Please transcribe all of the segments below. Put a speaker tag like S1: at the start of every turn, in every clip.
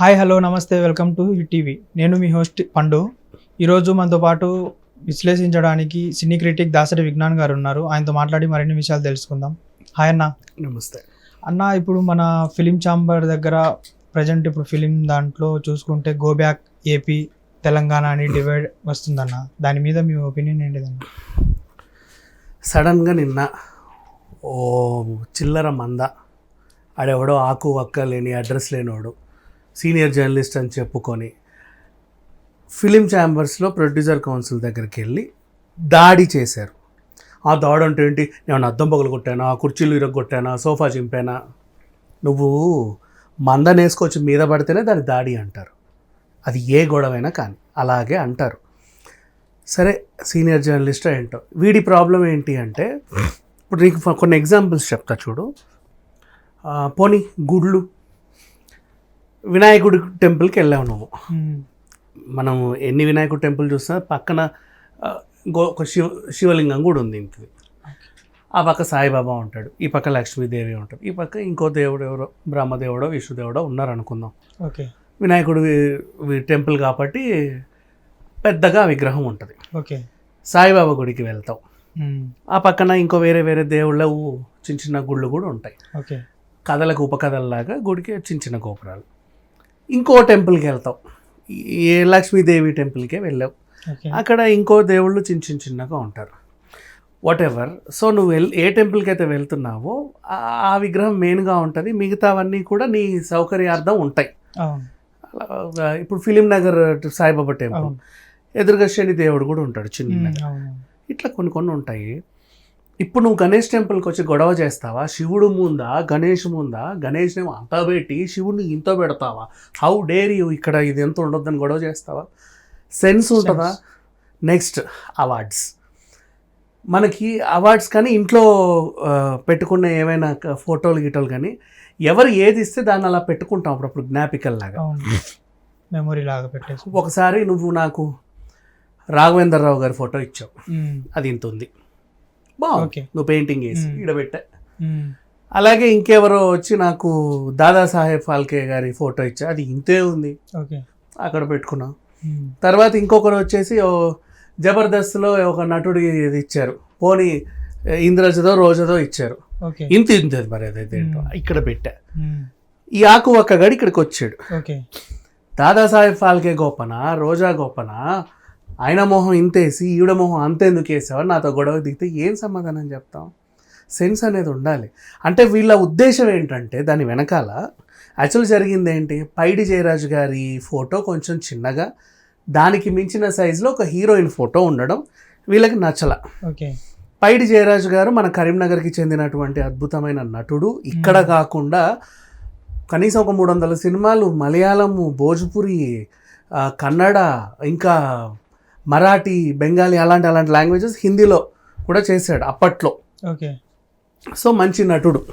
S1: Hi hello namaste welcome to TV నేను మీ host పండు. ఈరోజు మనతో పాటు విశ్లేషించడానికి సినీ క్రిటిక్ దాసరి విజ్ఞాన్ గారు ఉన్నారు. ఆయనతో మాట్లాడి మరిన్ని విషయాలు తెలుసుకుందాం. హాయ్ అన్న.
S2: నమస్తే.
S1: అన్న ఇప్పుడు మన ఫిలిం ఛాంబర్ దగ్గర ప్రజెంట్ ఇప్పుడు ఫిలిం దాంట్లో చూసుకుంటే గో బ్యాక్ ఏపీ తెలంగాణ అని డివైడ్ వస్తుందన్న. దాని మీద మీ ఒపీనియన్ ఏంటిదన్న?
S2: సడన్గా నిన్న ఓ చిల్లర మంద. ఆడెవడో ఆకు వక్క లేని అడ్రస్ లేనివాడు సీనియర్ జర్నలిస్ట్ అని చెప్పుకొని ఫిలిం ఛాంబర్స్లో ప్రొడ్యూసర్ కౌన్సిల్ దగ్గరికి వెళ్ళి దాడి చేశారు. ఆ దాడి అంటే ఏంటి? నేను అద్దం పగలు కొట్టానా? కుర్చీలు ఇరగొట్టానా సోఫా చింపానా? నువ్వు మందనేసుకొచ్చి మీద పడితేనే దాని దాడి అంటారు. అది ఏ గొడవైనా కానీ అలాగే అంటారు. సరే సీనియర్ జర్నలిస్ట్ ఏంటో? వీడి ప్రాబ్లం ఏంటి అంటే ఇప్పుడు నీకు కొన్ని ఎగ్జాంపుల్స్ చెప్తా చూడు. పోనీ గుళ్ళు వినాయకుడి టెంపుల్కి వెళ్ళావు నువ్వు. మనం ఎన్ని వినాయకుడి టెంపుల్ చూసినా పక్కన ఒక శివ శివలింగం కూడా ఉంది ఇంటిది ఆ పక్క సాయిబాబా ఉంటాడు ఈ పక్క లక్ష్మీదేవి ఉంటుంది ఈ పక్క ఇంకో దేవుడు ఎవరో బ్రహ్మదేవుడో విష్ణుదేవుడో ఉన్నారు అనుకుందాం.
S1: ఓకే.
S2: వినాయకుడు టెంపుల్ కాబట్టి పెద్దగా విగ్రహం ఉంటుంది.
S1: ఓకే.
S2: సాయిబాబా గుడికి వెళ్తాం. ఆ పక్కన ఇంకో వేరే వేరే దేవుళ్ళ చిన్న చిన్న గుళ్ళు కూడా ఉంటాయి.
S1: ఓకే.
S2: కథలకు ఉపకథల్లాగా గుడికి చిన్న చిన్న గోపురాలు. ఇంకో టెంపుల్కి వెళ్తాం. ఏ లక్ష్మీదేవి టెంపుల్కే వెళ్ళావు అక్కడ ఇంకో దేవుళ్ళు చిన్న చిన్న చిన్నగా ఉంటారు. వాట్ ఎవర్ సో నువ్వు వెల్ ఏ టెంపుల్కి అయితే వెళ్తున్నావో ఆ- విగ్రహం మెయిన్గా ఉంటుంది. మిగతావన్నీ కూడా నీ సౌకర్యార్థం ఉంటాయి. ఇప్పుడు ఫిలిం నగర్ సాయిబాబా టెంపుల్. ఎదురుగా శని దేవుడు కూడా ఉంటాడు చిన్న ఇట్లా కొన్ని కొన్ని ఉంటాయి. ఇప్పుడు నువ్వు గణేష్ టెంపుల్కి వచ్చి గొడవ చేస్తావా? శివుడు ముందా? గణేష్ ముందా? గణేష్ని అంత పెట్టి శివుడిని ఇంత పెడతావా? హౌ డేర్ యూ ఇక్కడ ఇది ఎంత ఉండొద్దని గొడవ చేస్తావా? సెన్స్ ఉంటుందా? నెక్స్ట్ అవార్డ్స్ మనకి అవార్డ్స్ కానీ ఇంట్లో పెట్టుకున్న ఏమైనా ఫోటోలు గిటోలు కానీ ఎవరు ఏది ఇస్తే దాన్ని అలా పెట్టుకుంటాం అప్పుడప్పుడు జ్ఞాపికల్లాగా.
S1: మెమొరీ లాగా పెట్టేసి.
S2: ఒకసారి నువ్వు నాకు రాఘవేంద్రరావు గారి ఫోటో ఇచ్చావు. అది ఇంత ఉంది. బాగుంది. నువ్వు పెయింటింగ్ వేసి
S1: మ్మ్.
S2: అలాగే ఇంకెవరో వచ్చి నాకు దాదాసాహెబ్ ఫాల్కే గారి ఫోటో ఇచ్చా అది ఇంతే ఉంది. అక్కడ పెట్టుకున్నాం. తర్వాత ఇంకొకరు వచ్చేసి జబర్దస్త్లో ఒక నటుడి ఇది ఇచ్చారు. పోనీ ఇంద్రజదో రోజదో ఇచ్చారు. ఇంత ఇంత మరి అదైతే.
S1: మ్మ్.
S2: ఇక్కడ పెట్టా. ఈ ఆకు ఒక్క గడి ఇక్కడికి వచ్చాడు. దాదాసాహెబ్ ఫాల్కే గొప్పన రోజా గొప్పన ఆయన మొహం ఇంతేసి ఈవిడ మొహం అంతెందుకు వేసావని నాతో గొడవ దిగితే ఏం సమాధానం చెప్తాం? సెన్స్ అనేది ఉండాలి. అంటే వీళ్ళ ఉద్దేశం ఏంటంటే దాని వెనకాల యాక్చువల్ జరిగింది ఏంటి? పైడి జయరాజు గారి ఫోటో కొంచెం చిన్నగా దానికి మించిన సైజులో ఒక హీరోయిన్ ఫోటో ఉండడం వీళ్ళకి నచ్చల.
S1: ఓకే.
S2: పైడి జయరాజు గారు మన కరీంనగర్కి చెందినటువంటి అద్భుతమైన నటుడు. ఇక్కడ. కాకుండా కనీసం ఒక మూడు వందల సినిమాలు మలయాళము భోజ్పురి కన్నడ ఇంకా మరాఠీ బెంగాలీ అలాంటి అలాంటి లాంగ్వేజెస్ హిందీలో కూడా చేశాడు అప్పట్లో.
S1: ఓకే.
S2: సో మంచి నటుడు.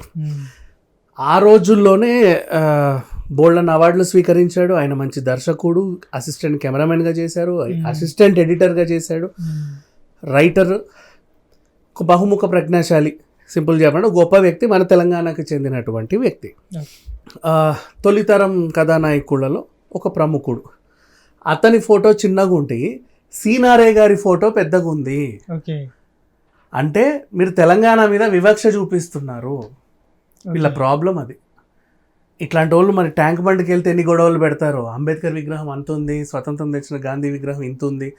S2: ఆ రోజుల్లోనే బోల్డన్ అవార్డులు స్వీకరించాడు. ఆయన మంచి దర్శకుడు అసిస్టెంట్ కెమెరామెన్గా చేశారు. అసిస్టెంట్ ఎడిటర్గా చేశాడు. రైటర్ ఒక బహుముఖ ప్రజ్ఞాశాలి సింపుల్ చెప్పండి ఒక గొప్ప వ్యక్తి మన తెలంగాణకు చెందినటువంటి వ్యక్తి. తొలితరం కథానాయకులలో ఒక ప్రముఖుడు. అతని ఫోటో చిన్నగా ఉంటే సీనారే గారి ఫోటో పెద్దగా ఉంది. అంటే మీరు తెలంగాణ మీద వివక్ష చూపిస్తున్నారు. వీళ్ళ. ప్రాబ్లం అది. ఇట్లాంటి వాళ్ళు మరి ట్యాంక్ బండ్కి వెళ్తే ఎన్ని గొడవలు పెడతారు? అంబేద్కర్ విగ్రహం అంత ఉంది స్వతంత్రం తెచ్చిన గాంధీ విగ్రహం ఇంత ఉంది.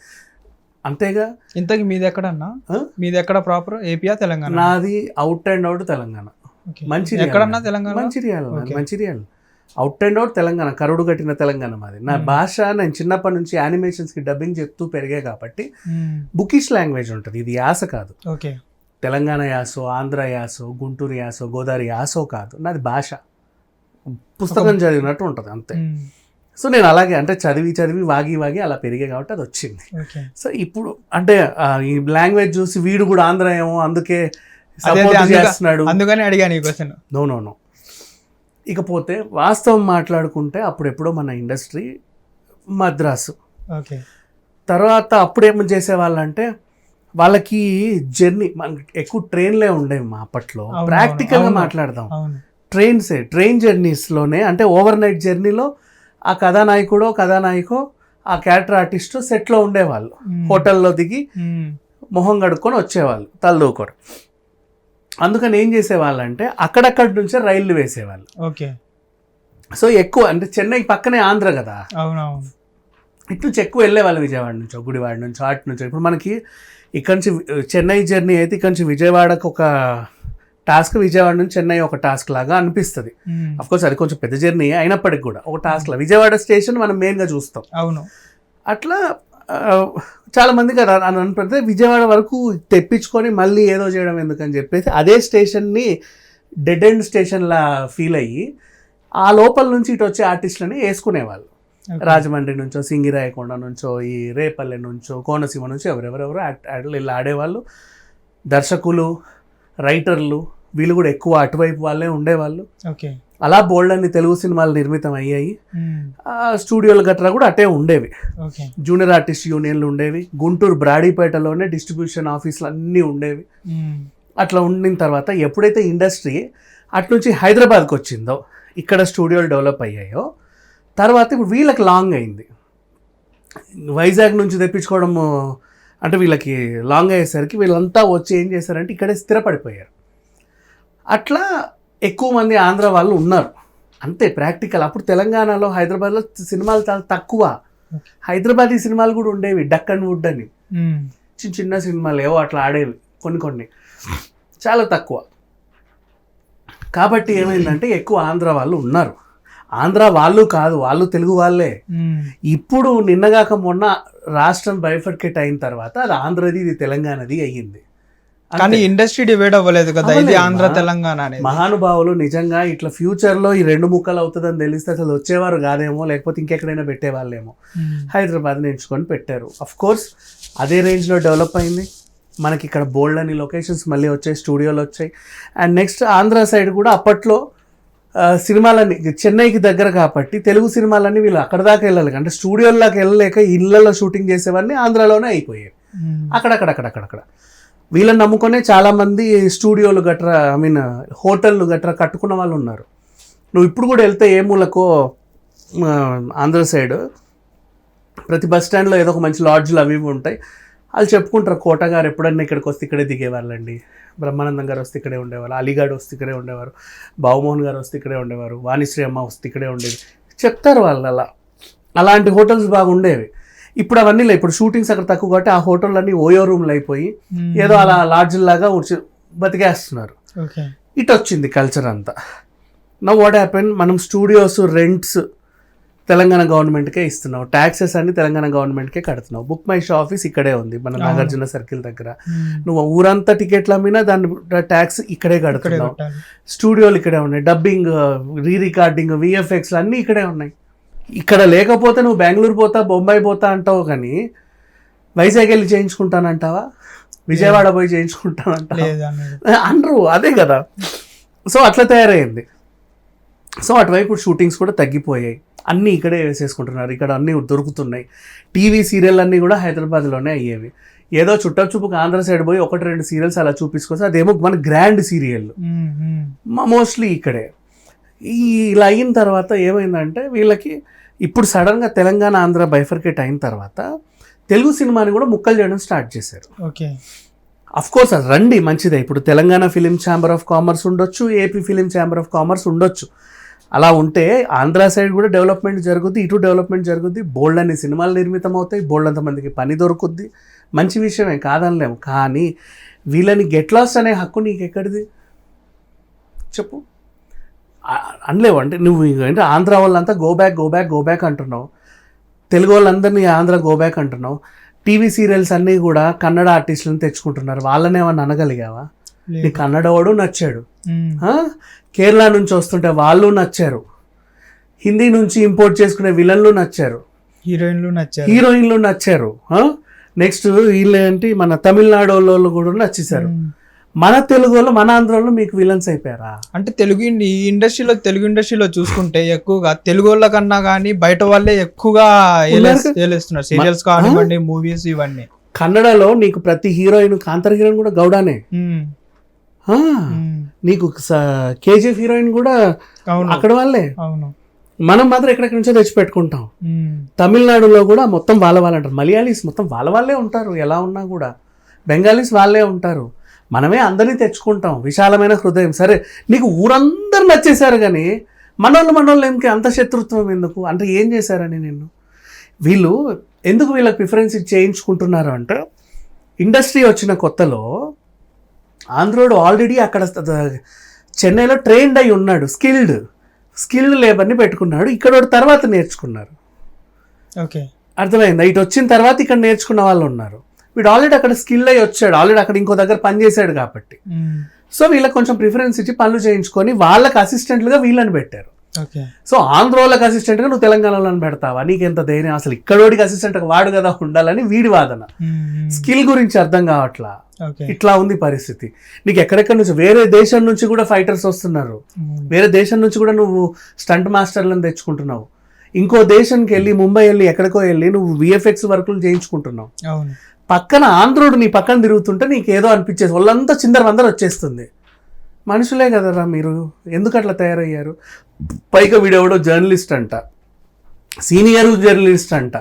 S2: అంతేగా?
S1: ఇంతకి మీది ఎక్కడన్నా? మీది ఎక్కడ ప్రాపర్? ఏపీయా తెలంగాణ?
S2: నాది out and out Telangana. Mancherial.
S1: ఎక్కడన్నా Telangana
S2: Mancherial. Mancherial. Out and out Telangana కరుడు కట్టిన తెలంగాణ మాది. నా
S1: మ్మ్.
S2: భాష నేను చిన్నప్పటి నుంచి యానిమేషన్స్కి డబ్బింగ్ చెప్తూ పెరిగా కాబట్టి. బుకిష్ లాంగ్వేజ్ ఉంటుంది. ఇది యాస కాదు.
S1: ఓకే
S2: తెలంగాణ యాసో ఆంధ్ర యాసో గుంటూరు యాసో గోదావరి యాసో కాదు. నాది భాష. పుస్తకం చదివినట్టు ఉంటుంది అంతే.
S1: మ్మ్.
S2: సో నేను అలాగే అంటే చదివి చదివి వాగి వాగి అలా పెరిగే కాబట్టి అది వచ్చింది. సో ఇప్పుడు అంటే ఈ లాంగ్వేజ్ చూసి వీడు కూడా ఆంధ్ర ఏమో సపోర్ట్
S1: అందుక-
S2: చేస్తున్నాడు.
S1: అందుకని అడిగాను ఈ క్వశ్చన్
S2: నో నో నో ఇకపోతే వాస్తవం మాట్లాడుకుంటే అప్పుడెప్పుడో మన ఇండస్ట్రీ మద్రాసు.
S1: ఓకే.
S2: తర్వాత అప్పుడేం చేసేవాళ్ళంటే వాళ్ళకి జర్నీ మనకి ఎక్కువ ట్రైన్లే ఉండేవి మా అప్పట్లో. ప్రాక్టికల్గా. మాట్లాడదాం. ట్రైన్సే ట్రైన్ జర్నీస్లోనే అంటే ఓవర్ నైట్ జర్నీలో ఆ కథానాయకుడో కథానాయకో ఆ క్యారెక్టర్ ఆర్టిస్ట్ సెట్లో ఉండేవాళ్ళు. హోటల్లో దిగి. మొహం కడుక్కొని వచ్చేవాళ్ళు తలదూకోరు అందుకని ఏం చేసేవాళ్ళు అంటే అక్కడక్కడి నుంచే రైళ్ళు వేసేవాళ్ళు.
S1: ఓకే.
S2: సో ఎక్కువ అంటే చెన్నై పక్కనే ఆంధ్ర కదా.
S1: అవునవును.
S2: ఇటు నుంచి ఎక్కువ వెళ్ళేవాళ్ళు విజయవాడ నుంచో గుడివాడ నుంచో అటు నుంచో. ఇప్పుడు మనకి ఇక్కడ నుంచి చెన్నై జర్నీ అయితే ఇక్కడ నుంచి విజయవాడకు ఒక టాస్క్ విజయవాడ నుంచి చెన్నై ఒక టాస్క్ లాగా అనిపిస్తుంది. కోర్స్ అది కొంచెం పెద్ద జర్నీ అయినప్పటికి కూడా ఒక టాస్క్ లా విజయవాడ స్టేషన్ మనం మెయిన్గా చూస్తాం.
S1: అవును.
S2: అట్లా ఆ, చాలా మందికి అది అని అనిపిస్తే విజయవాడ వరకు తెప్పించుకొని మళ్ళీ ఏదో చేయడం ఎందుకని చెప్పేసి అదే స్టేషన్ని డెడ్ ఎండ్ స్టేషన్లా ఫీల్ అయ్యి ఆ లోపల నుంచి ఇటు వచ్చే ఆర్టిస్టులని వేసుకునేవాళ్ళు. రాజమండ్రి నుంచో సింగిరాయకొండ నుంచో ఈ రేపల్లె నుంచో కోనసీమ నుంచో ఎవరెవరెవరో యాక్ట్లు ఇలా ఆడేవాళ్ళు. దర్శకులు రైటర్లు వీళ్ళు కూడా ఎక్కువ అటువైపు వాళ్ళే ఉండేవాళ్ళు.
S1: ఓకే.
S2: అలా బోల్డ్ అన్ని తెలుగు సినిమాలు నిర్మితం అయ్యాయి. స్టూడియోలు గట్రా కూడా అటే ఉండేవి. జూనియర్ ఆర్టిస్ట్ యూనియన్లు ఉండేవి. గుంటూరు బ్రాడీపేటలోనే డిస్ట్రిబ్యూషన్ ఆఫీసులు అన్నీ ఉండేవి. అట్లా ఉండిన తర్వాత ఎప్పుడైతే ఇండస్ట్రీ అటు నుంచి హైదరాబాద్కి వచ్చిందో ఇక్కడ స్టూడియోలు డెవలప్ అయ్యాయో తర్వాత ఇప్పుడు వీళ్ళకి లాంగ్ అయింది. వైజాగ్ నుంచి తెప్పించుకోవడము అంటే వీళ్ళకి లాంగ్ అయ్యేసరికి వీళ్ళంతా వచ్చి ఏం చేశారంటే ఇక్కడే స్థిరపడిపోయారు. అట్లా ఎక్కువ మంది ఆంధ్ర వాళ్ళు ఉన్నారు. అంతే ప్రాక్టికల్ అప్పుడు తెలంగాణలో హైదరాబాద్లో సినిమాలు చాలా తక్కువ. హైదరాబాదీ సినిమాలు కూడా ఉండేవి డక్ అండ్ వుడ్ అని. చిన్న చిన్న సినిమాలు ఏవో అట్లా ఆడేవి కొన్ని కొన్ని. చాలా తక్కువ. కాబట్టి ఏమైందంటే ఎక్కువ ఆంధ్ర వాళ్ళు ఉన్నారు. ఆంధ్ర వాళ్ళు కాదు వాళ్ళు తెలుగు వాళ్ళే. ఇప్పుడు నిన్నగాక మొన్న రాష్ట్రం బైఫర్కేట్ అయిన తర్వాత అది ఆంధ్రది ఇది తెలంగాణది అయ్యింది.
S1: కానీ ఇండస్ట్రీ డివైడ్ అవ్వలేదు కదా ఇది. ఆంధ్ర తెలంగాణ అనేది.
S2: మహానుభావులు నిజంగా ఇట్లా ఫ్యూచర్లో ఈ రెండు ముక్కలు అవుతుందని తెలిస్తే అసలు వచ్చేవారు కాదేమో లేకపోతే ఇంకెక్కడైనా పెట్టేవాళ్ళేమో.
S1: మ్మ్.
S2: హైదరాబాద్ని ఎంచుకొని పెట్టారు. అఫ్ కోర్స్ అదే రేంజ్లో డెవలప్ అయింది. మనకి ఇక్కడ బోల్డ్ అని లొకేషన్స్ మళ్ళీ వచ్చాయి స్టూడియోలు వచ్చాయి. అండ్ నెక్స్ట్ ఆంధ్ర సైడ్ కూడా అప్పట్లో సినిమాలన్నీ చెన్నైకి దగ్గర కాబట్టి తెలుగు సినిమాలన్నీ వీళ్ళు అక్కడ దాకా వెళ్ళాలి అంటే స్టూడియోల్లోకి వెళ్ళలేక ఇళ్ళల్లో షూటింగ్ చేసేవన్నీ ఆంధ్రాలోనే అయిపోయాయి. అక్కడక్కడక్కడక్కడక్కడ. వీళ్ళని నమ్ముకొనే చాలామంది స్టూడియోలు గట్రా ఐ మీన్ హోటళ్ళు గట్రా కట్టుకున్న వాళ్ళు ఉన్నారు. నువ్వు ఇప్పుడు కూడా వెళ్తే ఏ మూలకో ఆంధ్ర సైడ్ ప్రతి బస్ స్టాండ్లో ఏదో ఒక మంచి లాడ్జ్లు అవి ఇవి ఉంటాయి. వాళ్ళు చెప్పుకుంటారు కోట గారు ఎప్పుడన్నా ఇక్కడికి వస్తే ఇక్కడే దిగేవాళ్ళండి. బ్రహ్మానందం గారు వస్తే ఇక్కడే ఉండేవారు. అలీగాడు వస్తే ఇక్కడే ఉండేవారు. బాబుమోహన్ గారు వస్తే ఇక్కడే ఉండేవారు. వాణిశ్రీ అమ్మ వస్తే ఇక్కడే ఉండేది. చెప్తారు వాళ్ళు అలా అలాంటి హోటల్స్ బాగా ఉండేవి ఇప్పుడు అవన్నీ లేవు ఇప్పుడు షూటింగ్స్ అక్కడ తక్కువ కాబట్టి ఆ హోటల్ అన్ని ఓయో రూమ్లు అయిపోయి. ఏదో అలా లాడ్జ్లాగా ఉడిచి బతికేస్తున్నారు. ఇటు వచ్చింది కల్చర్ అంతా. నవ్ వాట్ హ్యాపెన్ మనం స్టూడియోస్ రెంట్స్ తెలంగాణ గవర్నమెంట్కే ఇస్తున్నావు ట్యాక్సెస్ అన్ని తెలంగాణ గవర్నమెంట్కే కడుతున్నావు బుక్ మై షో ఆఫీస్ ఇక్కడే ఉంది మన. నాగార్జున సర్కిల్ దగ్గర. నువ్వు ఊరంతా టికెట్లు అమ్మినా దాని ట్యాక్స్ ఇక్కడే కడుతున్నావు. స్టూడియోలు ఇక్కడే ఉన్నాయి. డబ్బింగ్ రీ రికార్డింగ్ విఎఫ్ఎక్స్ అన్నీ ఇక్కడే ఉన్నాయి. ఇక్కడ లేకపోతే నువ్వు బెంగళూరు పోతా బొంబాయి పోతా అంటావు కానీ వైజాగ్ వెళ్ళి చేయించుకుంటానంటావా? విజయవాడ పోయి
S1: అనేది
S2: అనరు అదే కదా. సో అట్లా తయారైంది. సో అటువైపు షూటింగ్స్ కూడా తగ్గిపోయాయి. అన్నీ ఇక్కడే వేసేసుకుంటున్నారు. ఇక్కడ అన్నీ దొరుకుతున్నాయి. టీవీ సీరియల్ అన్నీ కూడా హైదరాబాద్లోనే అయ్యేవి. ఏదో చుట్టూ చూపుకు ఆంధ్ర సైడ్ పోయి ఒకటి రెండు సీరియల్స్ అలా చూపించుకొస్తే అదేమో మన గ్రాండ్ సీరియల్. మోస్ట్లీ ఇక్కడే. ఈ ఇలా అయిన తర్వాత ఏమైందంటే వీళ్ళకి ఇప్పుడు సడన్గా తెలంగాణ ఆంధ్ర బైఫర్కేట్ అయిన తర్వాత తెలుగు సినిమాని కూడా ముక్కలు చేయడం స్టార్ట్ చేశారు.
S1: ఓకే.
S2: అఫ్ కోర్స్ అది రండి మంచిదే. ఇప్పుడు Telangana film chamber of commerce ఉండొచ్చు AP film chamber of commerce ఉండొచ్చు. అలా ఉంటే ఆంధ్ర సైడ్ కూడా డెవలప్మెంట్ జరుగుద్ది ఇటు డెవలప్మెంట్ జరుగుద్ది. బోల్డ్ అన్ని సినిమాలు నిర్మితం అవుతాయి బోల్డ్ అంతమందికి పని దొరుకుద్ది. మంచి విషయమే కాదనలేము కానీ వీళ్ళని గెట్ లాస్ అనే హక్కు నీకు ఎక్కడిది చెప్పు. అనలేవు. అంటే నువ్వు అంటే ఆంధ్ర వాళ్ళంతా go back go back go back అంటున్నావు. తెలుగు వాళ్ళందరినీ ఆంధ్ర గో బ్యాక్ అంటున్నావు. టీవీ సీరియల్స్ అన్నీ కూడా కన్నడ ఆర్టిస్టులను తెచ్చుకుంటున్నారు. వాళ్ళని ఏమన్నా అనగలిగావా? నీ
S1: లేదు
S2: కన్నడ వాడు నచ్చాడు? కేరళ నుంచి వస్తుంటే వాళ్ళు నచ్చారు. హిందీ నుంచి ఇంపోర్ట్ చేసుకునే విలన్లు నచ్చారు.
S1: హీరోయిన్లు నచ్చారు.
S2: హీరోయిన్లు నచ్చారు. నెక్స్ట్ వీళ్ళు ఏంటి మన తమిళనాడు వాళ్ళు కూడా నచ్చేసారు. మన తెలుగు వాళ్ళు మన ఆంధ్ర వాళ్ళు మీకు విలన్స్ అయిపోయారా?
S1: అంటే తెలుగు ఈ ఇండస్ట్రీలో తెలుగు ఇండస్ట్రీలో చూసుకుంటే ఎక్కువగా తెలుగు వాళ్ళ కన్నా కానీ బయట వాళ్ళే ఎక్కువగా. ఏలేస్తున్నారు. సీరియల్స్ కానివ్వండి మూవీస్ ఇవన్నీ.
S2: కన్నడలో నీకు ప్రతి హీరోయిన్ కాంతర హీరోయిన్ కూడా గౌడానే. నీకు కేజీఎఫ్ హీరోయిన్ కూడా అక్కడ వాళ్ళే.
S1: అవును.
S2: మనం మాత్రం ఎక్కడెక్కడి నుంచో తెచ్చి పెట్టుకుంటాం
S1: మ్మ్.
S2: తమిళనాడులో కూడా మొత్తం వాళ్ళ వాళ్ళు అంటారు మలయాళీస్ మొత్తం వాళ్ళ వాళ్ళే ఉంటారు. ఎలా ఉన్నా కూడా. బెంగాలీస్ వాళ్ళే ఉంటారు. మనమే అందరినీ తెచ్చుకుంటాం. విశాలమైన హృదయం. సరే నీకు ఊరందరూ నచ్చేశారు కానీ మనోళ్ళు మనోళ్ళు ఎందుకు అంత శత్రుత్వం ఎందుకు? అంటే ఏం చేశారని నిన్ను? వీళ్ళు ఎందుకు వీళ్ళకి ప్రిఫరెన్స్ చేయించుకుంటున్నారు అంటే ఇండస్ట్రీ వచ్చిన కొత్తలో ఆంధ్రోడు ఆల్రెడీ అక్కడ చెన్నైలో ట్రైన్డ్ అయి ఉన్నాడు. స్కిల్డ్ స్కిల్డ్ లేబర్ని పెట్టుకున్నాడు. ఇక్కడ తర్వాత నేర్చుకున్నారు.
S1: ఓకే.
S2: అర్థమైందా? ఇటు వచ్చిన తర్వాత ఇక్కడ నేర్చుకున్న వాళ్ళు ఉన్నారు. వీడు ఆల్రెడీ అక్కడ స్కిల్ అయి వచ్చాడు. ఆల్రెడీ అక్కడ ఇంకో దగ్గర పని చేశాడు కాబట్టి. సో వీళ్ళకి కొంచెం ప్రిఫరెన్స్ ఇచ్చి పనులు చేయించుకొని వాళ్ళకి అసిస్టెంట్లుగా వీళ్ళని పెట్టారు. సో ఆంధ్రోళ్ళకి అసిస్టెంట్గా నువ్వు తెలంగాణలో పెడతావా? నీకెంత ధైర్యం? అసలు ఇక్కడోడికి అసిస్టెంట్ వాడు కదా ఉండాలని వీడి వాదన. స్కిల్ గురించి అర్థం కావట్లా? ఇట్లా ఉంది పరిస్థితి. నీకు ఎక్కడెక్కడి నుంచి వేరే దేశం నుంచి కూడా ఫైటర్స్ వస్తున్నారు. వేరే దేశం నుంచి కూడా నువ్వు స్టంట్ మాస్టర్లను తెచ్చుకుంటున్నావు. ఇంకో దేశానికి వెళ్ళి ముంబై వెళ్ళి ఎక్కడికో వెళ్ళి నువ్వు విఎఫ్ఎక్స్ వర్కులు చేయించుకుంటున్నావు. పక్కన ఆంధ్రోడు నీ పక్కన తిరుగుతుంటే నీకు ఏదో అనిపించేది వాళ్ళంతా చిందర వందర వచ్చేస్తుంది. మనుషులే కదరా మీరు? ఎందుకు అట్లా తయారయ్యారు? పైగా వీడెవడో జర్నలిస్ట్ అంట. సీనియర్ జర్నలిస్ట్ అంట.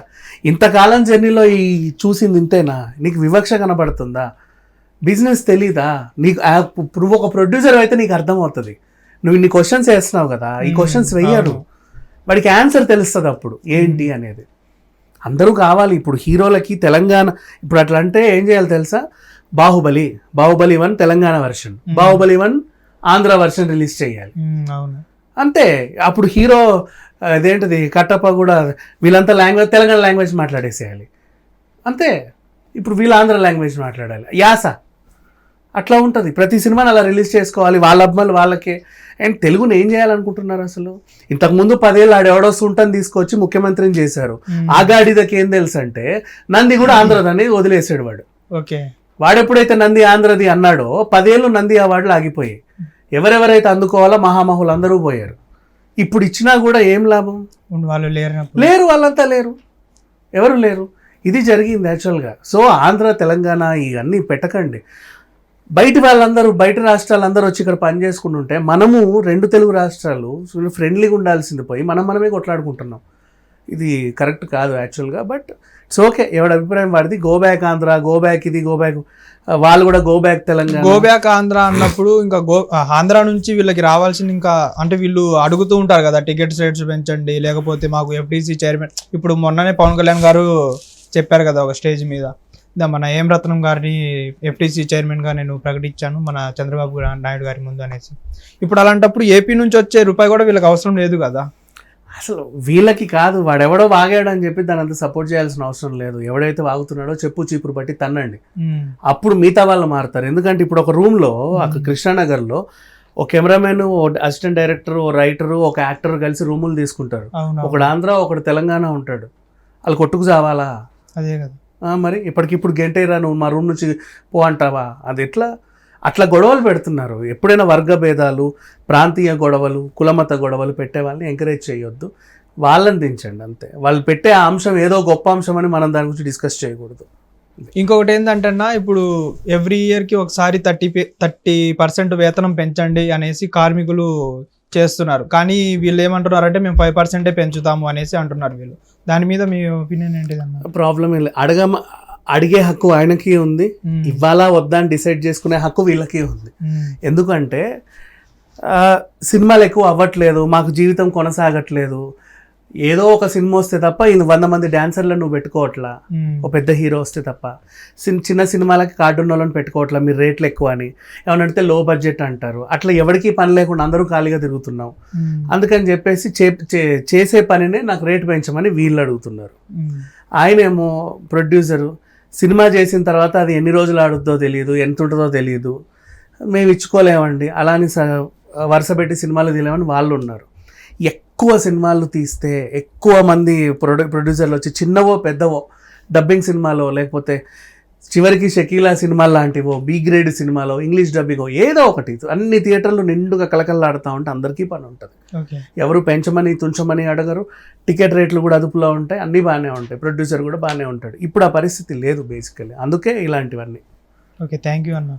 S2: ఇంతకాలం జర్నీలో ఈ చూసింది ఇంతేనా? నీకు వివక్ష కనబడుతుందా? బిజినెస్ తెలీదా? నీకు నువ్వు ఒక ప్రొడ్యూసర్ అయితే నీకు అర్థమవుతుంది. నువ్వు ఇన్ని క్వశ్చన్స్ వేస్తున్నావు కదా. ఈ. క్వశ్చన్స్ వెయ్యడు. వాడికి ఆన్సర్ తెలుస్తుంది అప్పుడు. ఏంటి అనేది. అందరూ కావాలి. ఇప్పుడు హీరోలకి తెలంగాణ ఇప్పుడు అట్లా అంటే ఏం చేయాలి తెలుసా? Baahubali Baahubali one Telangana version. Baahubali one Andhra version release చేయాలి.
S1: అవును.
S2: అంతే. అప్పుడు హీరో అదేంటిది కట్టప్ప కూడా వీళ్ళంతా లాంగ్వేజ్ తెలంగాణ లాంగ్వేజ్ మాట్లాడేసేయాలి. అంతే. ఇప్పుడు వీళ్ళ ఆంధ్ర లాంగ్వేజ్ మాట్లాడాలి. యాస. అట్లా ఉంటుంది. ప్రతి సినిమాని అలా రిలీజ్ చేసుకోవాలి. వాళ్ళ అబ్బాయిలు వాళ్ళకే. అండ్ తెలుగుని ఏం చేయాలనుకుంటున్నారు అసలు? ఇంతకుముందు పదేళ్ళు ఆడెవడో సుంటని తీసుకొచ్చి ముఖ్యమంత్రిని చేశారు. ఆ గాడిదకి ఏం తెలుసు అంటే నంది కూడా ఆంధ్రదని వదిలేసాడు వాడు.
S1: ఓకే.
S2: వాడెప్పుడైతే నంది ఆంధ్రది అన్నాడో పదేళ్ళు నంది అవార్డులు ఆగిపోయాయి ఎవరెవరైతే అందుకోవాలో మహామహులు అందరూ పోయారు. ఇప్పుడు ఇచ్చినా కూడా ఏం లాభం?
S1: వాళ్ళు లేరినప్పుడు
S2: లేరు వాళ్ళంతా లేరు. ఎవరు లేరు? ఇది జరిగింది యాక్చువల్గా సో ఆంధ్ర తెలంగాణ ఇవన్నీ పెట్టకండి. బయట వాళ్ళందరూ బయట రాష్ట్రాలు అందరూ వచ్చి ఇక్కడ పని చేసుకుంటుంటే మనము రెండు తెలుగు రాష్ట్రాలు ఫ్రెండ్లీగా ఉండాల్సింది పోయి మనం మనమే కొట్లాడుకుంటున్నాం. ఇది కరెక్ట్ కాదు యాక్చువల్గా బట్ ఇట్స్ ఓకే. ఎవడ అభిప్రాయం వాడిది? Go back Andhra go back ఇది గో బ్యాక్ వాళ్ళు కూడా go back Telangana.
S1: Go back Andhra అన్నప్పుడు ఇంకా గో ఆంధ్ర నుంచి వీళ్ళకి రావాల్సిన ఇంకా అంటే వీళ్ళు అడుగుతూ ఉంటారు కదా టికెట్స్ రేట్స్ పెంచండి లేకపోతే మాకు ఎఫ్డీసీ చైర్మన్ ఇప్పుడు మొన్ననే పవన్ కళ్యాణ్ గారు చెప్పారు కదా ఒక స్టేజ్ మీద. మన ఏం రత్నం గారిని ఎఫ్టీసీ చైర్మన్గా నేను ప్రకటించాను మన చంద్రబాబు నాయుడు గారి ముందు అనేసి. ఇప్పుడు అలాంటప్పుడు ఏపీ నుంచి వచ్చే రూపాయి కూడా వీళ్ళకి అవసరం లేదు కదా?
S2: అసలు వీళ్ళకి కాదు వాడెవడో వాగాడు అని చెప్పి దాని అంత సపోర్ట్ చేయాల్సిన అవసరం లేదు. ఎవడైతే వాగుతున్నాడో చెప్పు చీపురు బట్టి తన్నండి. అప్పుడు మిగతా వాళ్ళు మారుతారు. ఎందుకంటే ఇప్పుడు ఒక రూమ్లో అక్కడ కృష్ణానగర్లో ఒక కెమెరామెన్ ఓ అసిస్టెంట్ డైరెక్టర్ ఓ రైటర్ ఒక యాక్టర్ కలిసి రూములు తీసుకుంటారు. ఒకడు ఆంధ్ర ఒకడు తెలంగాణ ఉంటాడు. వాళ్ళు కొట్టుకు చావాలా
S1: అదే కదా.
S2: మరి ఇప్పటికిప్పుడు గెంటేరా నువ్వు మా రూమ్ నుంచి పో అంటావా? అది ఎట్లా? అట్లా గొడవలు పెడుతున్నారు. ఎప్పుడైనా వర్గ భేదాలు ప్రాంతీయ గొడవలు కులమత గొడవలు పెట్టే వాళ్ళని ఎంకరేజ్ చేయొద్దు. వాళ్ళని దించండి అంతే. వాళ్ళు పెట్టే అంశం ఏదో గొప్ప అంశం అని మనం దాని గురించి డిస్కస్ చేయకూడదు.
S1: ఇంకొకటి ఏంటంటే ఇప్పుడు ఎవ్రీ ఇయర్కి ఒకసారి థర్టీ థర్టీ పర్సెంట్ వేతనం పెంచండి అనేసి కార్మికులు చేస్తున్నారు. కానీ వీళ్ళు ఏమంటున్నారు అంటే మేము ఫైవ్ పర్సెంటే పెంచుతాము అనేసి అంటున్నారు వీళ్ళు. దాని మీద మీ ఒపీనియన్ ఏంటిదన్న
S2: ప్రాబ్లం ఏం లేదు. అడగ అడిగే హక్కు ఆయనకి ఉంది. ఇవ్వాలా వద్దా అని డిసైడ్ చేసుకునే హక్కు వీళ్ళకి ఉంది. ఎందుకంటే సినిమాలు ఎక్కువ అవ్వట్లేదు. మాకు జీవితం కొనసాగట్లేదు. ఏదో ఒక సినిమా వస్తే తప్ప ఈ వంద మంది డాన్సర్లను నువ్వు పెట్టుకోవట్లా. ఒక పెద్ద హీరో వస్తే తప్ప. సిన్- చిన్న సినిమాలకి కార్టూన్ వాళ్ళని పెట్టుకోవట్లా మీరు రేట్లు ఎక్కువ అని. ఏమనంటే లో బడ్జెట్ అంటారు. అట్లా ఎవరికి పని లేకుండా అందరూ ఖాళీగా తిరుగుతున్నాం. అందుకని చెప్పేసి చేసే పనినే నాకు రేటు పెంచమని వీళ్ళు అడుగుతున్నారు. ఆయనేమో ప్రొడ్యూసరు సినిమా చేసిన తర్వాత అది ఎన్ని రోజులు ఆడుద్దో తెలియదు ఎంత ఉంటుందో తెలియదు మేము ఇచ్చుకోలేమండి. అలాని స వరుస పెట్టి సినిమాలు తీయలేమని వాళ్ళు ఉన్నారు. ఎక్కువ సినిమాలు తీస్తే ఎక్కువ మంది ప్రొడ్యూ ప్రొడ్యూసర్లు వచ్చి చిన్నవో పెద్దవో డబ్బింగ్ సినిమాలో లేకపోతే చివరికి షకీలా సినిమా లాంటివో బి గ్రేడ్ సినిమాలో ఇంగ్లీష్ డబ్బింగో ఏదో ఒకటి. అన్ని థియేటర్లు నిండుగా కలకల్లాడుతూ ఉంటే అందరికీ పని ఉంటుంది. ఎవరు పెంచమని తుంచమని అడగరు. టికెట్ రేట్లు కూడా అదుపులో ఉంటాయి. అన్నీ బాగానే ఉంటాయి. ప్రొడ్యూసర్ కూడా బాగానే ఉంటాడు. ఇప్పుడు ఆ పరిస్థితి లేదు బేసికల్లీ అందుకే ఇలాంటివన్నీ.
S1: ఓకే. థ్యాంక్ యూ అన్న.